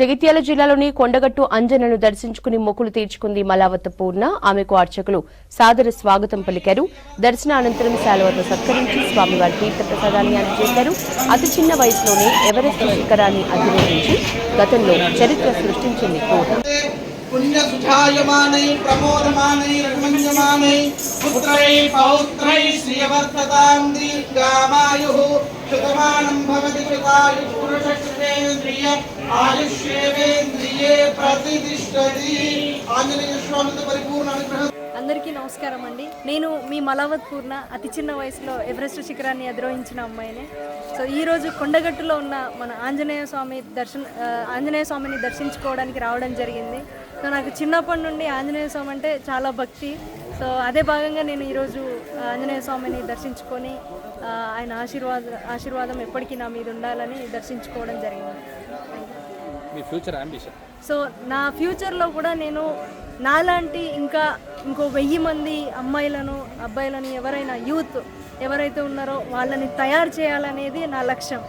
జగిత్యాల జిల్లాలోని కొండగట్టు అంజనను దర్శించుకుని మొక్కులు తీర్చుకుంది మలావత పూర్ణ ఆమెకు అర్చకులు సాదర స్వాగతం పలికారు. దర్శన అనంతరం శాలువతో సత్కరించి స్వామివారి తీర్థ ప్రసాదాన్ని అందజేశారు. అతి చిన్న వయసులోనే ఎవరెస్ట్ శిఖరాన్ని అధిరోహించి గతంలో చరిత్ర సృష్టించింది పుణ్యసుధాయమానై ప్రమోదమానై రఘుమంజమానై పుత్రై పౌత్రై శ్రియవర్తతాం దీర్ఘామాయుః. శతమానం భవతి శతాయు పురుషేంద్రియ ఆయుష్యేంద్రియే ఆంజనేయ స్వామితో పరిపూర్ణ అనుగ్రహం. అందరికీ నమస్కారం అండి. నేను మీ మలావత్ పూర్ణ అతి చిన్న వయసులో ఎవరెస్ట్ శిఖరాన్ని అధిరోహించిన అమ్మాయినే. సో ఈరోజు కొండగట్టులో ఉన్న మన ఆంజనేయ స్వామి దర్శన ఆంజనేయ స్వామిని దర్శించుకోవడానికి రావడం జరిగింది. సో నాకు చిన్నప్పటి నుండి ఆంజనేయ స్వామి అంటే చాలా భక్తి. సో అదే భాగంగా నేను ఈరోజు ఆంజనేయ స్వామిని దర్శించుకొని ఆయన ఆశీర్వాద ఆశీర్వాదం ఎప్పటికీ నా మీద ఉండాలని దర్శించుకోవడం జరిగింది. మీ ఫ్యూచర్ అంబిషన్ సో నా ఫ్యూచర్లో కూడా నేను నాలాంటి ఇంకా ఇంకో వెయ్యి మంది అమ్మాయిలను అబ్బాయిలను ఎవరైనా యూత్ ఎవరైతే ఉన్నారో వాళ్ళని తయారు చేయాలనేది నా లక్ష్యం.